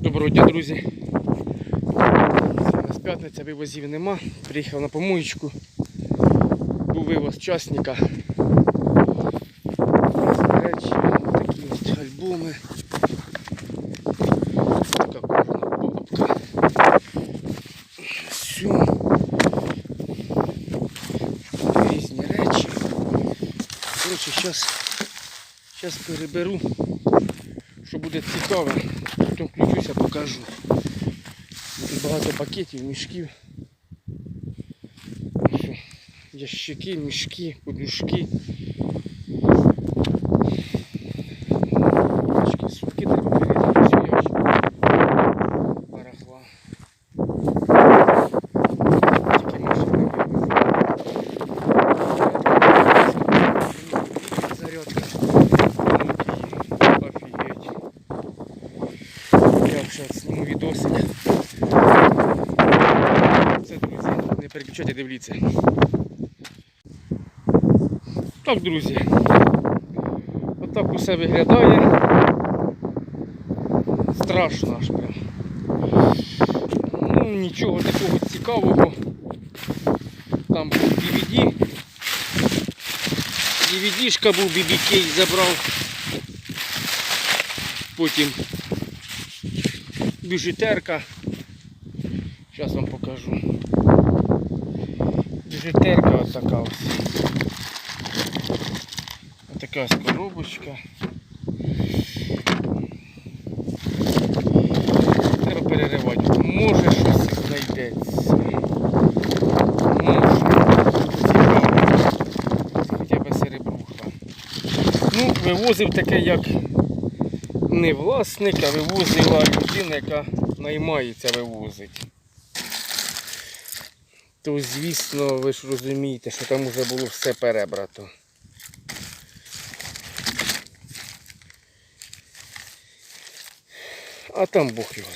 Доброго дня, друзі. У нас п'ятниця, вивозів нема. Приїхав на помоєчку. Був вивоз часника. Речі, такі ось альбоми. Така кожана папка. Все. Різні речі. Коротше, зараз переберу що буде цікаве, потім включуся, покажу. Тут багато пакетів, мішків. Ящики, мішки, подушки. Ящики, сумки треба перейти, все ящик. Барахла. Тільки машини вивезли. Зарядка. Офігеть. Я вже зніму відосик. Це, друзі, не переключайте, дивіться. Так, друзі. Отак усе виглядає. Страшно аж прям. Ну, нічого такого цікавого. Там був DVD. DVD-шка був, BB-кей забрав. Потім біжутерка. Зараз вам покажу. Біжутерка ось така ось. Ось така ось коробочка. Треба переривати. Може щось знайдеться. Може. Хоча б серебруха. Ну, вивозив таке як не власник, а вивозила людина, яка наймається вивозить. То звісно, ви ж розумієте, що там вже було все перебрато. А там Бог його.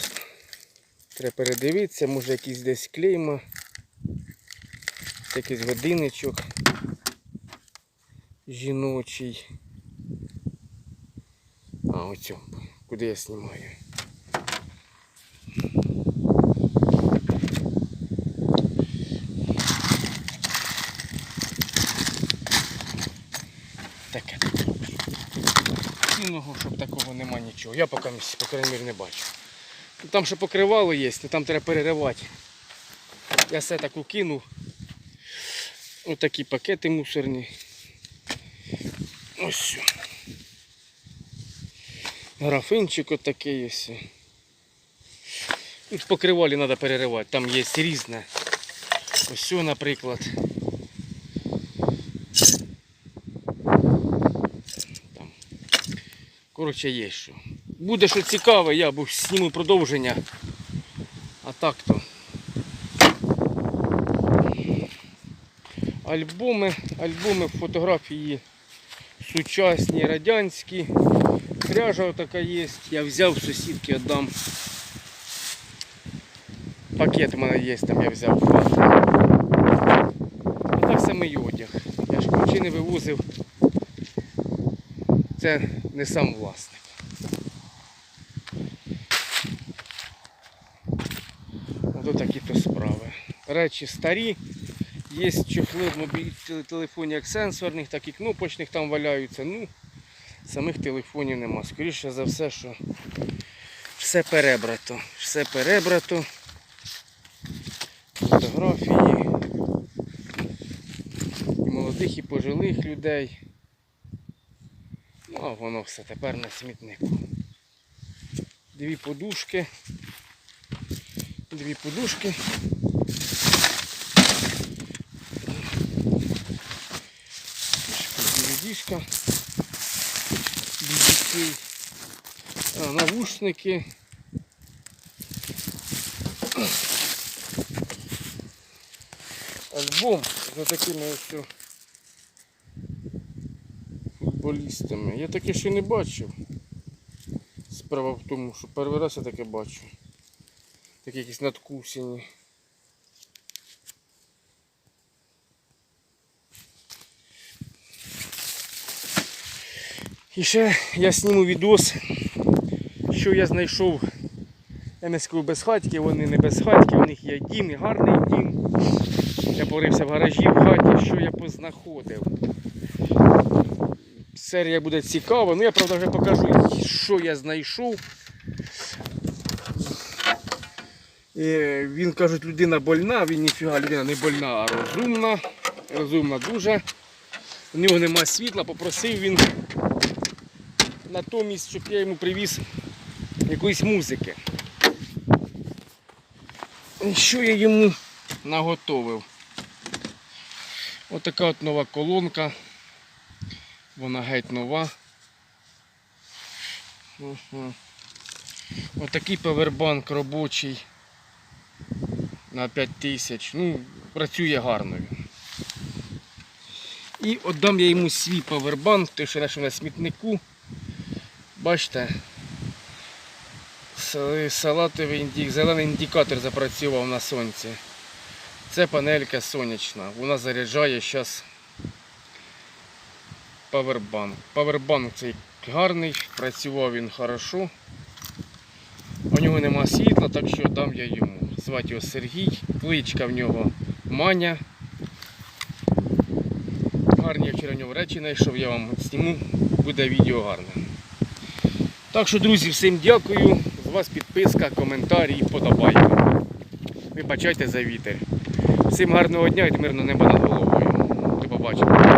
Треба передивитися, може якийсь десь клейма, якийсь годинничок жіночий. А, оцю, куди я знімаю. Таке. Цінного, щоб такого нема нічого. Я поки, по крайній мірі, не бачу. Ну, Там ще покривало є, там треба переривати. Я все таку кинув. Ось такі пакети мусорні. Ось. все. Графинчик отакий ось. Тут покривалі треба переривати, там є різне. Ось, сьо, наприклад. Там. Коротше, є що. Буде що цікаве, я бо зніму продовження. А так то. Альбоми, альбоми, фотографії сучасні, радянські. Пряжа така є. Я взяв сусідки, віддам. Пакет у мене є, там я взяв. А так само і одяг. Я ж ключі не вивозив. Це не сам власник. Ось такі то справи. Речі старі. Є чохли в мобільних телефонів як сенсорних, так і кнопочних там валяються. Ну, самих телефонів нема. Скоріше за все, що все перебрато. Все перебрато. Фотографії. І молодих і пожилих людей. Ну, а воно все тепер на смітнику. Дві подушки. Дві подушки. DVD-шка. Навушники. Альбом за такими ось футболістами. Я таке ще не бачив. Справа в тому, що перший раз я таке бачу. Такі якісь надкусені. І ще я зніму відос, що я знайшов МСК безхатьки, вони не безхатьки, у них є дім, гарний дім. Я порився в гаражі в хаті, що я познаходив. Серія буде цікава, ну я правда вже покажу, що я знайшов. Він кажуть, людина больна, він ніфіга людина не больна, а розумна. Розумна дуже. У нього нема світла, попросив він натомість, щоб я йому привіз якоїсь музики. Що я йому наготовив? Отака от нова колонка. Вона геть нова. Отакий павербанк робочий на 5000. Ну, працює гарно він. І віддам я йому свій павербанк, той, що наш на смітнику. Бачите, салатовий індик, зелений індикатор запрацював на сонці. Це панелька сонячна. Вона заряджає зараз павербанк. Павербанк цей гарний, працював він хорошо. У нього нема світла, так що дам я йому. Звати його Сергій, кличка в нього Маня. Гарні я вчора в нього речі знайшов, я вам зніму, буде відео гарне. Так що, друзі, всім дякую. З вас підписка, коментарі і подобайка. Вибачайте за вітер. Всім гарного дня і мирного неба над головою. До побачення.